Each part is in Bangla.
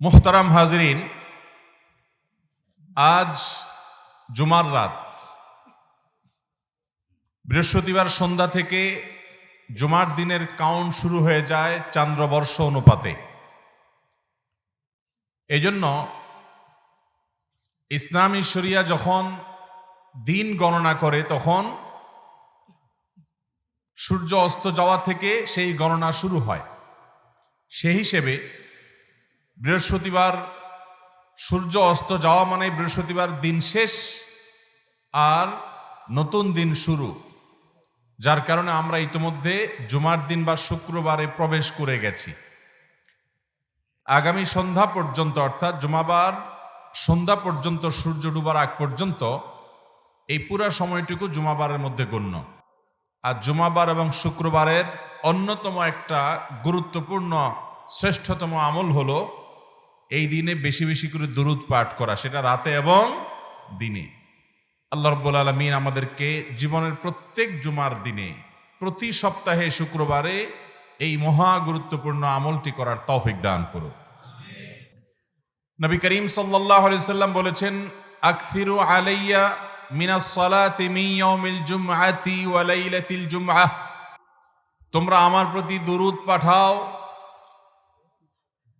মোহতারাম হাজরিন, আজ জুমার রাত। বৃহস্পতিবার সন্ধ্যা থেকে জুমার দিনের কাউন্ট শুরু হয়ে যায় চান্দ্রবর্ষ অনুপাতে। এজন্য ইসলামী শরিয়া যখন দিন গণনা করে, তখন সূর্য অস্ত যাওয়া থেকে সেই গণনা শুরু হয়। সেই হিসেবে বৃহস্পতিবার সূর্য অস্ত যাওয়া মানে বৃহস্পতিবার দিন শেষ আর নতুন দিন শুরু, যার কারণে আমরা ইতিমধ্যে জুমার দিন বা শুক্রবারে প্রবেশ করে গেছি। আগামী সন্ধ্যা পর্যন্ত অর্থাৎ জুমাবার সন্ধ্যা পর্যন্ত সূর্য ডুবার আগ পর্যন্ত এই পুরা সময়টুকু জুমাবারের মধ্যে গণ্য। আর জুমাবার এবং শুক্রবারের অন্যতম একটা গুরুত্বপূর্ণ, শ্রেষ্ঠতম আমল হলো এই দিনে বেশি বেশি করে দুরুদ পাঠ করা, সেটা রাতে এবং দিনে। আল্লাহ রব্বুল আলমিন আমাদেরকে জীবনের প্রত্যেক জুমার দিনে, প্রতি সপ্তাহে শুক্রবারে এই মহা গুরুত্বপূর্ণ আমলটি করার তৌফিক দান করুন। নবী করিম সাল্লাহ সাল্লাম বলেছেন, আকসিরু আলাইয়া তোমরা আমার প্রতি দুরুদ পাঠাও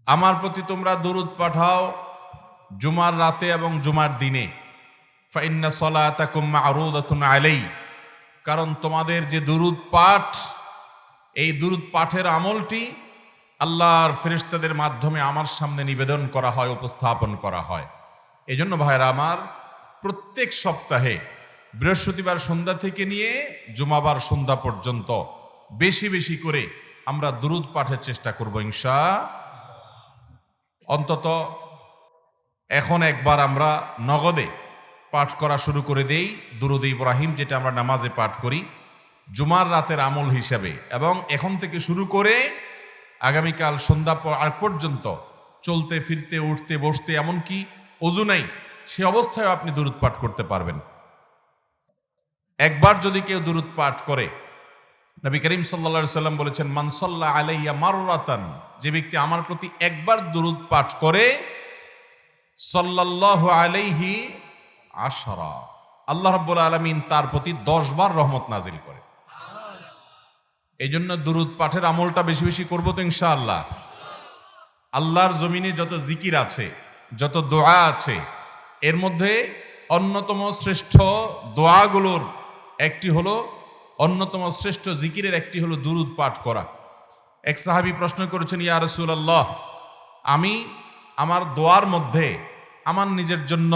আমার প্রতি তোমরা দুরুদ পাঠাও জুমার রাতে এবং জুমার দিনে। ফাইন্না সলাতাকুম মারুদাতুন আলাই কারণ তোমাদের যে দুরুদ পাঠ, এই দুরুদ পাঠের আমলটি আল্লাহর ফেরেশতাদের মাধ্যমে আমার সামনে নিবেদন করা হয়, উপস্থাপন করা হয়। এই জন্য ভাইরা আমার, প্রত্যেক সপ্তাহে বৃহস্পতিবার সন্ধ্যা থেকে নিয়ে জুমাবার সন্ধ্যা পর্যন্ত বেশি বেশি করে আমরা দুরুদ পাঠের চেষ্টা করব ইনশা অন্তত এখন একবার আমরা নগদে পাঠ করা শুরু করে দেই, দুরুদ ইব্রাহিম, যেটা আমরা নামাজে পাঠ করি, জুমার রাতের আমল হিসাবে। এবং এখন থেকে শুরু করে আগামীকাল সন্ধ্যা আর পর্যন্ত চলতে, ফিরতে, উঠতে, বসতে, এমনকি অজু নাই, সে অবস্থায় আপনি দুরুদ পাঠ করতে পারবেন। একবার যদি কেউ দুরুদ পাঠ করে নবী করিম সাল্লা সাল্লাম বলেছেন মানসল্লা আলাইয়া মাররাতান যে ব্যক্তি আমার প্রতি একবার দুরুদ পাঠ করে সাল্লাহ আলাইহি আশরা, আল্লাহ রব্বুল আলমিন তার প্রতি দশ বার রহমত নাজিল করে। এই জন্য দুরুদ পাঠের আমলটা বেশি বেশি করব তো ইনশাআল্লাহ। আল্লাহর জমিনে যত জিকির আছে, যত দোয়া আছে, এর মধ্যে অন্যতম শ্রেষ্ঠ দোয়াগুলোর একটি হলো অন্যতম শ্রেষ্ঠ জিকিরের একটি হলো দুরুদ পাঠ করা। এক সাহাবি প্রশ্ন করেছেন, ইয়া রসুলাল্লাহ, আমি আমার দোয়ার মধ্যে আমার নিজের জন্য,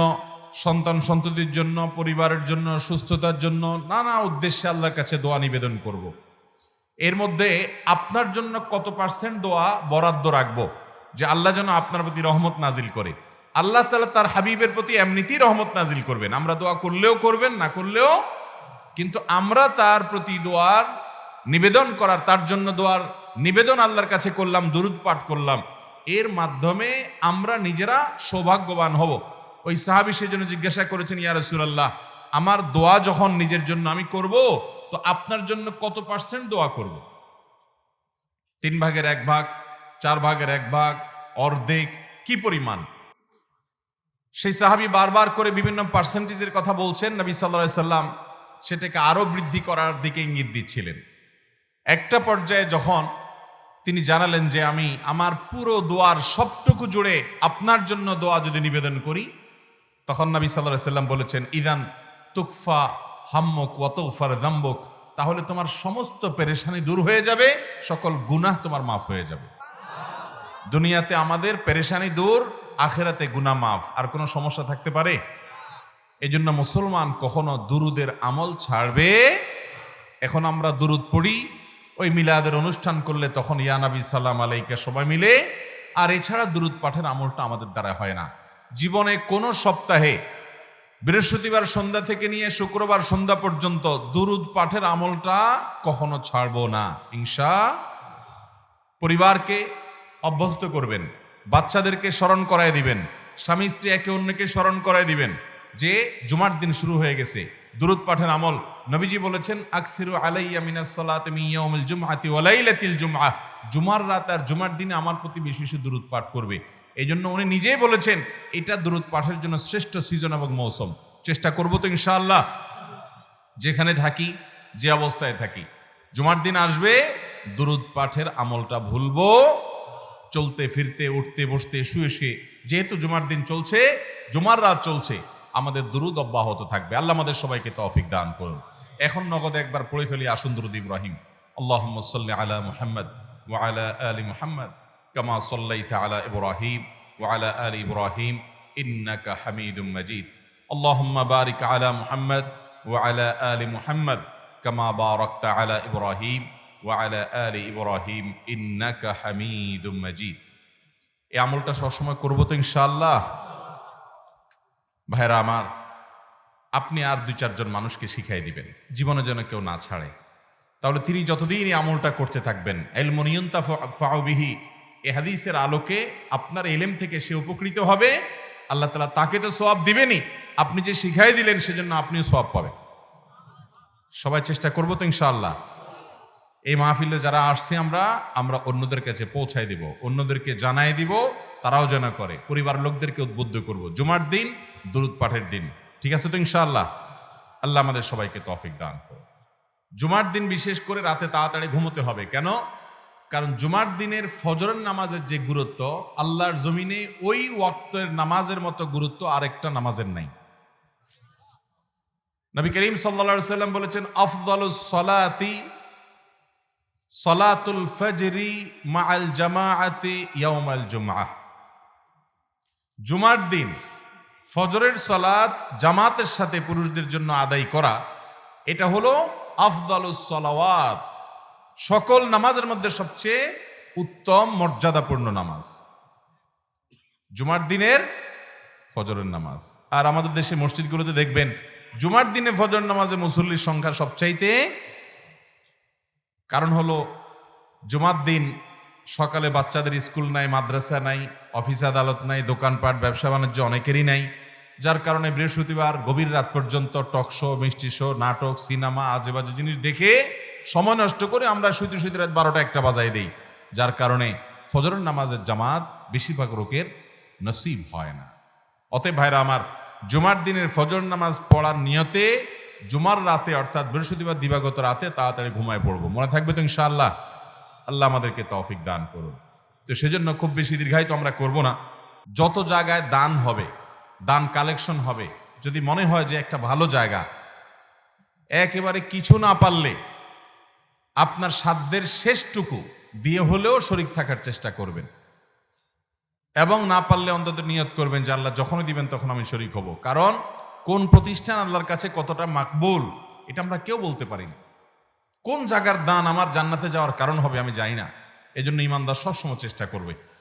সন্তান সন্ততির জন্য, পরিবারের জন্য, সুস্থতার জন্য নানা উদ্দেশ্যে আল্লাহর কাছে দোয়া নিবেদন করব। এর মধ্যে আপনার জন্য কত পার্সেন্ট দোয়া বরাদ্দ রাখব যে আল্লাহ যেন আপনার প্রতি রহমত নাজিল করে? আল্লাহ তালা তার হাবিবের প্রতি এমনিতেই রহমত নাজিল করবেন। আমরা দোয়া করলেও করবেন, না করলেও কিন্তু আমরা তার প্রতি দোয়ার নিবেদন করার, তার জন্য দোয়ার নিবেদন আল্লাহর কাছে করলাম, দুরুদ পাঠ করলাম। এর মাধ্যমে আমরা নিজেরা সৌভাগ্যবান হব। ওই সাহাবি সেজন্য জিজ্ঞাসা করেছেন, ইয়া আমার দোয়া যখন নিজের জন্য আমি করব, তো আপনার জন্য কত পার্সেন্ট দোয়া করব? তিন ভাগের এক ভাগ, চার ভাগের এক ভাগ, অর্ধেক, কি পরিমাণ? সেই সাহাবি বারবার করে বিভিন্ন পার্সেন্টেজের কথা বলছেন, নবী সাল্লাহ সাল্লাম সেটাকে আরও বৃদ্ধি করার দিকে ইঙ্গিত দিচ্ছিলেন। একটা পর্যায়ে যখন তিনি জানালেন যে আমি আমার পুরো দোয়ার সবটুকু জুড়ে আপনার জন্য দোয়া যদি নিবেদন করি, তখন নবী সাল্লাহ সাল্লাম বলেছেন, ইদান তুকফা হাম্মক ওয়াতৌফার দাম্বক তাহলে তোমার সমস্ত পেরেশানি দূর হয়ে যাবে, সকল গুনাহ তোমার মাফ হয়ে যাবে। দুনিয়াতে আমাদের পেরেশানি দূর, আখেরাতে গুনা মাফ। আর কোনো সমস্যা থাকতে পারে? এই জন্য মুসলমান কখনো দুরুদের আমল ছাড়বে? এখন আমরা দুরুদ পড়ি, ওই মিলাদের অনুষ্ঠান করলে তখন ইয়ানাবি সাল্লাম আলাইকে সবাই মিলে, আর এছাড়া দুরুদ পাঠের আমলটা আমাদের দ্বারা হয় না। জীবনে কোনো সপ্তাহে বৃহস্পতিবার সন্ধ্যা থেকে নিয়ে শুক্রবার সন্ধ্যা পর্যন্ত দুরুদ পাঠের আমলটা কখনো ছাড়বো না। ইনশা, পরিবারকে অভ্যস্ত করবেন, বাচ্চাদেরকে স্মরণ করায় দিবেন স্বামী স্ত্রী একে অন্যকে স্মরণ করায় দিবেন যে জুমার দিন শুরু হয়ে গেছে। দুরুদ পাঠের আমল নবীজি বলেছেন, আকসিরু আলাইয়া মিনাস সালাতি ইয়াউমিল জুমআতি জুমআহ জুমার রাত আর জুমার দিনে আমার প্রতি বেশি বেশি দুরুদ পাঠ করবে। এই জন্য উনি নিজেই বলেছেন, এটা দূরত পাঠের জন্য শ্রেষ্ঠ সিজন এবং মৌসুম। চেষ্টা করব তো ইনশাআল্লাহ, যেখানে থাকি, যে অবস্থায় থাকি। জুমার দিন আসবে, দুরুদ পাঠের আমলটা ভুলবো, চলতে, ফিরতে, উঠতে, বসতে, শুয়ে শুয়ে। যেহেতু জুমার দিন চলছে, জুমার রাত চলছে আমাদের দুরুদ অব্যাহত থাকবে আল্লাহ আমাদের সবাইকে তৌফিক দান করুন এখন নগদ একবার পড়ে ফেলি আসুন দুরুদ ইব্রাহিম আল্লাহ সাল্লি আলা মুহাম্মদ ওয়ালা আলী মুহাম্মদ কামা সাল্লাইতা আলা ইব্রাহিম ওয়ালা আলী ইব্রাহিম ইন্নাকা হামিদুম মাজিদ اللهم بارك على محمد وعلى آل محمد كما باركت على إبراهيم وعلى آل إبراهيم إنك حميد مجيد এই আমলটা সবসময় করবো তো ইনশাআল্লাহ ভাইরা আমার, আপনি আর দুই চারজন মানুষকে শিখাই দিবেন, জীবনে যেন কেউ না ছাড়ে। তাহলে তিনি যতদিন এই আমলটা করতে থাকবেন এলমনিয়ন্তা ফাউবিহি এ হাদিসের আলোকে আপনার এলেম থেকে সে উপকৃত হবে। আল্লাহ তালা তাকে তো সোয়াব দিবেনই। আপনি যে শিখাই দিলেন, সেজন্য আপনিও সোয়াব পাবেন। সবাই চেষ্টা করব তো ইনশাআল্লাহ। এই মাহফিলে যারা আসছে আমরা আমরা অন্যদের কাছে পৌঁছাই দিব, অন্যদেরকে জানাই দিব, তারাও যেন করে। পরিবার লোকদেরকে উদ্বুদ্ধ করব। জুমার দিন দুরুদ পাঠের দিন। ঠিক আছে তো ইনশাআল্লাহ? আল্লাহ আমাদের সবাইকে তফিক দান করুন। জুমার দিন বিশেষ করে রাতে তাড়াতাড়ি ঘুমোতে হবে। কেন? কারণ জুমার দিনের ফজরের নামাজের যে গুরুত্ব, আল্লাহর জমিনে ওই ওয়াক্তের নামাজের মতো গুরুত্ব আরেকটা নামাজের নাই। নবী করিম সাল্লা সাল্লাম বলেছেন, আফদল সলাতি সলাতুল ফজরি মাআল জামাআতি ইয়াউমাল জুমআ জুমার দিন ফজরের সলাত জামাতের সাথে পুরুষদের জন্য আদায় করা, এটা হলো আফদালুস সলাওয়াত। সকল নামাজের মধ্যে সবচেয়ে উত্তম মর্যাদাপূর্ণ নামাজ। জুমার দিনের ফজরের নামাজ। আর আমাদের দেশে মসজিদগুলোতে দেখবেন, জুমার দিনে ফজর নামাজে মুসল্লির সংখ্যা সবচাইতে, কারণ হলো জুমার দিন সকালে বাচ্চাদের স্কুল নাই, মাদ্রাসা নাই, অফিস আদালত নাই, দোকানপাট, ব্যবসা বাণিজ্য অনেকেরই নাই। যার কারণে বৃহস্পতিবার গভীর রাত পর্যন্ত টক শো, মিষ্টি শো, নাটক, সিনেমা আজে বাজে জিনিস দেখে সময় নষ্ট করে আমরা শুইতে শুইতে রাত বারোটা একটা বাজাই দিই। যার কারণে ফজরের নামাজের জামাত বেশিরভাগ লোকের নসিব হয় না। অতএব ভাইরা আমার, জুমার দিনের ফজর নামাজ পড়ার নিয়তে জুমার রাতে অর্থাৎ বৃহস্পতিবার দিবাগত রাতে তাড়াতাড়ি ঘুমায় পড়ব। মনে থাকবে তো ইনশাআল্লাহ? আল্লাহ আমাদেরকে তৌফিক দান করুন। তো সেজন্য খুব বেশি দীর্ঘায়িত আমরা করব না। যত জায়গায় দান হবে, দান কালেকশন হবে, যদি মনে হয় যে একটা ভালো জায়গা, একেবারে কিছু না পারলে আপনার সাধ্যের শেষটুকু দিয়ে হলেও শরিক থাকার চেষ্টা করবেন। এবং না পারলে অন্তত নিয়ত করবেন যে আল্লাহ যখনই দিবেন তখন আমি শরিক হব। কারণ কোন প্রতিষ্ঠান আল্লাহর কাছে কতটা মাকবুল, এটা আমরা কেউ বলতে পারি না কোন জায়গার দান আমার জান্নাতে যাওয়ার কারণ হবে আমি জানি না। এজন্য জন্য ইমানদার সবসময় চেষ্টা করবে।